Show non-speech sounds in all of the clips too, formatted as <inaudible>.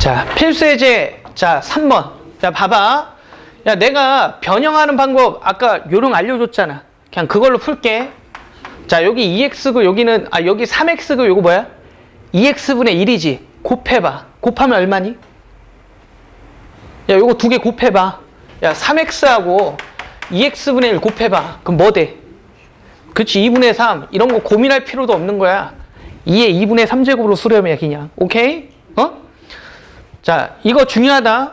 자, 필수예제. 자, 3번. 자, 봐봐. 야, 내가 변형하는 방법 아까 요령 알려줬잖아. 그냥 그걸로 풀게. 자, 여기 2x고 여기는, 아, 여기 3x고 요거 뭐야? 2x분의 1이지. 곱해 봐. 곱하면 얼마니? 야, 요거 두 개 곱해 봐. 야, 3x하고 2x분의 1 곱해 봐. 그럼 뭐 돼? 그치, 2분의 3. 이런 거 고민할 필요도 없는 거야. 2의 2분의 3제곱으로 수렴해, 그냥. 오케이? 어? 자, 이거 중요하다.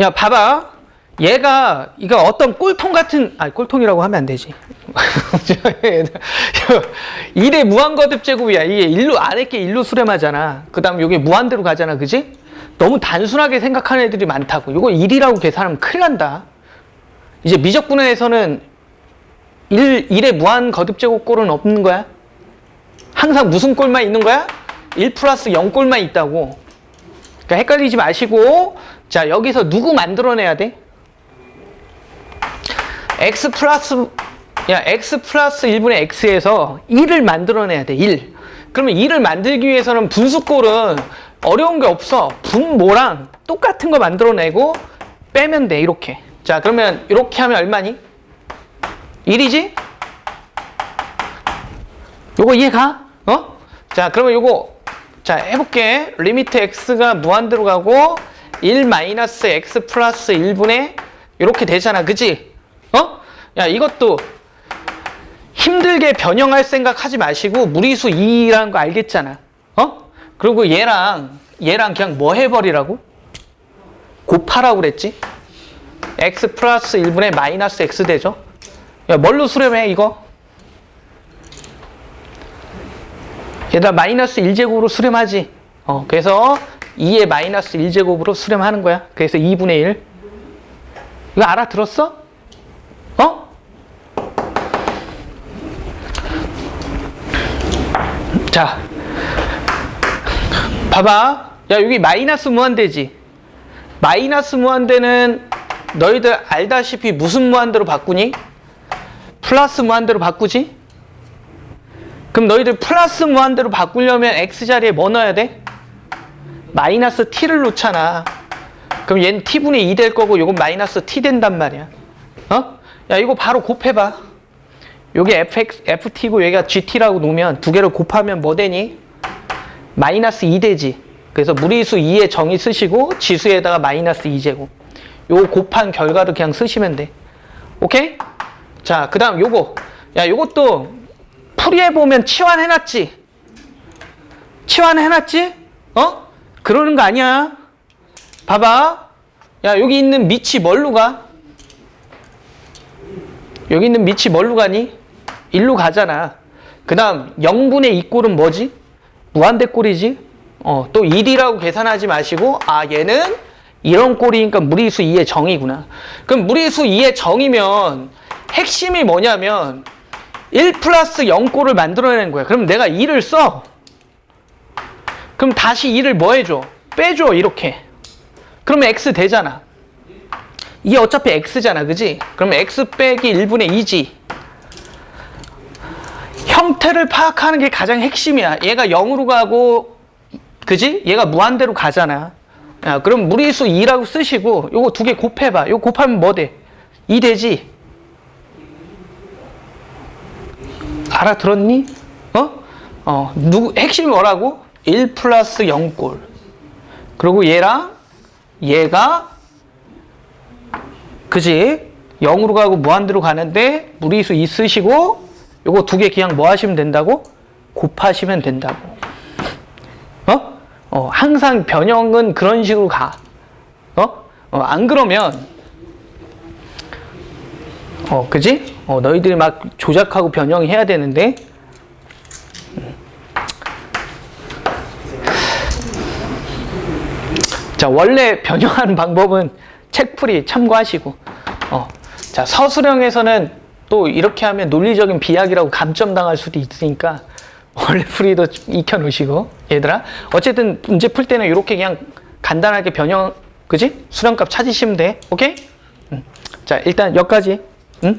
야, 봐봐. 얘가, 이거 어떤 꼴통 같은, 아, 꼴통이라고 하면 안 되지. <laughs> 1의 무한거듭 제곱이야. 이게 일로, 아래 게 일로 수렴하잖아. 그 다음 이게 무한대로 가잖아. 그지? 너무 단순하게 생각하는 애들이 많다고. 이거 1이라고 계산하면 큰일 난다. 이제 미적분해에서는 1, 1의 무한 거듭 제곱 꼴은 없는 거야? 항상 무슨 꼴만 있는 거야? 1 플러스 0꼴만 있다고. 그러니까 헷갈리지 마시고 자 여기서 누구 만들어내야 돼? x 플러스 야 x 플러스 1분의 x에서 1을 만들어내야 돼 1. 그러면 1을 만들기 위해서는 분수꼴은 어려운 게 없어. 분모랑 똑같은 거 만들어내고 빼면 돼 이렇게. 자 그러면 이렇게 하면 얼마니? 1이지? 요거 이해가? 어? 자 그러면 요거 자 해볼게 리미트 x가 무한대로 가고 1 마이너스 x 플러스 1분의 이렇게 되잖아 그지? 어? 야 이것도 힘들게 변형할 생각 하지 마시고 무리수 2라는 거 알겠잖아 어? 그리고 얘랑 얘랑 그냥 뭐 해버리라고? 곱하라고 그랬지? x 플러스 1분의 마이너스 x 되죠? 야 뭘로 수렴해 이거? 얘들아 마이너스 1제곱으로 수렴하지. 어, 그래서 2의 마이너스 1제곱으로 수렴하는 거야. 그래서 2분의 1. 이거 알아들었어? 어? 자, 봐봐. 야, 여기 마이너스 무한대지. 마이너스 무한대는 너희들 알다시피 무슨 무한대로 바꾸니? 플러스 무한대로 바꾸지? 그럼 너희들 플러스 무한대로 바꾸려면 x 자리에 뭐 넣어야 돼? 마이너스 t를 놓잖아. 그럼 얘는 t분의 2 될 거고 이건 마이너스 t 된단 말이야. 어? 야 이거 바로 곱해봐. 요게 fx, ft고 여기가 gt라고 놓으면 두 개를 곱하면 뭐 되니? 마이너스 2 되지. 그래서 무리수 2의 정의 쓰시고 지수에다가 마이너스 2제곱. 요거 곱한 결과를 그냥 쓰시면 돼. 오케이? 자, 그 다음 요거. 야, 요것도 풀이해 보면 치환해놨지. 치환해놨지? 어? 그러는 거 아니야. 봐봐. 야 여기 있는 밑이 뭘로 가? 여기 있는 밑이 뭘로 가니? 일로 가잖아. 그 다음 0분의 2꼴은 뭐지? 무한대 꼴이지? 어, 또 1이라고 계산하지 마시고 아 얘는 이런 꼴이니까 무리수 2의 정이구나. 그럼 무리수 2의 정이면 핵심이 뭐냐면 1 플러스 0꼴을 만들어내는 거야. 그럼 내가 2를 써. 그럼 다시 2를 뭐 해줘? 빼줘, 이렇게. 그러면 x 되잖아. 이게 어차피 x잖아, 그지? 그러면 x 빼기 1분의 2지. 형태를 파악하는 게 가장 핵심이야. 얘가 0으로 가고, 그지? 얘가 무한대로 가잖아. 야, 그럼 무리수 2라고 쓰시고, 요거 두 개 곱해봐. 요거 곱하면 뭐 돼? 2 되지? 알아들었니? 어? 어, 누구, 핵심이 뭐라고? 1 플러스 0꼴. 그리고 얘랑 얘가, 그지? 0으로 가고 무한대로 가는데, 무리수 2 쓰시고, 요거 두 개 그냥 뭐 하시면 된다고? 곱하시면 된다고. 어? 어, 항상 변형은 그런 식으로 가. 어? 어, 안 그러면, 어, 그지? 어, 너희들이 막 조작하고 변형해야 되는데, 자, 원래 변형하는 방법은 책풀이 참고하시고, 어, 자, 서술형에서는 또 이렇게 하면 논리적인 비약이라고 감점당할 수도 있으니까, 원래 풀이도 좀 익혀 놓으시고, 얘들아. 어쨌든 문제 풀 때는 이렇게 그냥 간단하게 변형, 그지? 수량값 찾으시면 돼. 오케이? 음. 자, 일단 여기까지. 응?